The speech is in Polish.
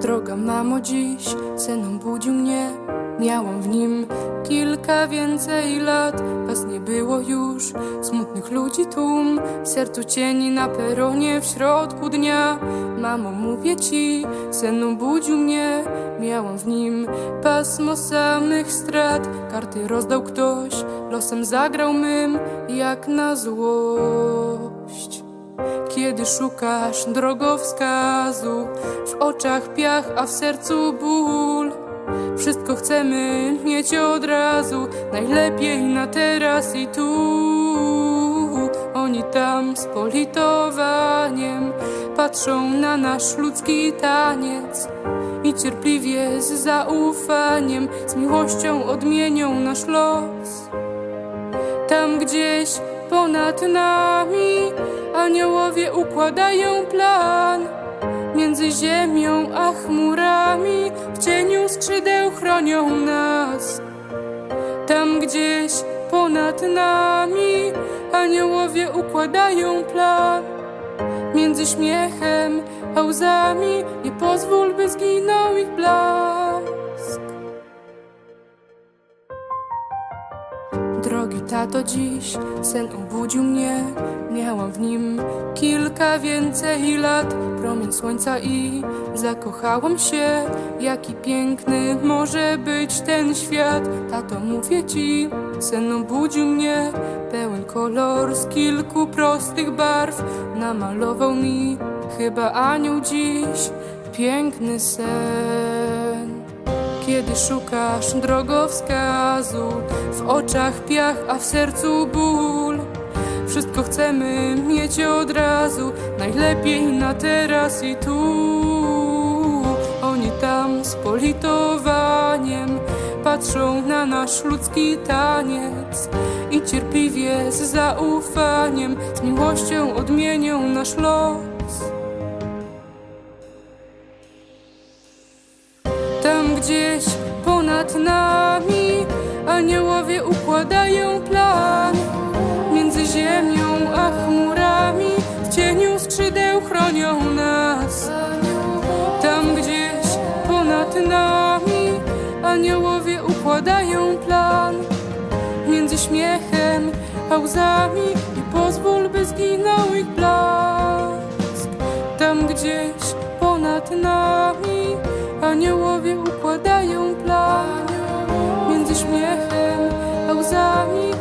Droga mamo dziś sen budził mnie. Miałam w nim kilka więcej lat. Was nie było już Smutnych ludzi tłum. W sercu cieni na peronie w środku dnia. Mamo mówię ci Sen budził mnie. Miałam w nim pasmo samych strat. Karty rozdał ktoś Losem zagrał mym Jak na złość kiedy szukasz drogowskazu, w oczach piach, a w sercu ból. Wszystko chcemy mieć od razu, najlepiej na teraz i tu. Oni tam z politowaniem patrzą na nasz ludzki taniec i cierpliwie z zaufaniem, z miłością odmienią nasz los. Tam gdzieś ponad nami aniołowie układają plan. Między ziemią a chmurami w cieniu skrzydeł chronią nas. Tam gdzieś ponad nami aniołowie układają plan. Między śmiechem a łzami nie pozwól, by zginął ich blask. Drogi tato, dziś sen obudził mnie. Miałam w nim kilka więcej lat, promień słońca i zakochałam się. Jaki piękny może być ten świat. Tato, mówię ci, sen obudził mnie. Pełen kolor z kilku prostych barw. Namalował mi chyba anioł dziś piękny sen. Kiedy szukasz drogowskazu, w oczach piach, a w sercu ból. Wszystko chcemy mieć od razu, najlepiej na teraz i tu. Oni tam z politowaniem patrzą na nasz ludzki taniec i cierpliwie z zaufaniem, z miłością odmienią nasz los. Gdzieś ponad nami aniołowie układają plan. Między ziemią a chmurami w cieniu skrzydeł chronią nas. Tam gdzieś ponad nami aniołowie układają plan. Między śmiechem a łzami nie pozwól, by zginął Aniołowie układają plan Między śmiechem a łzami.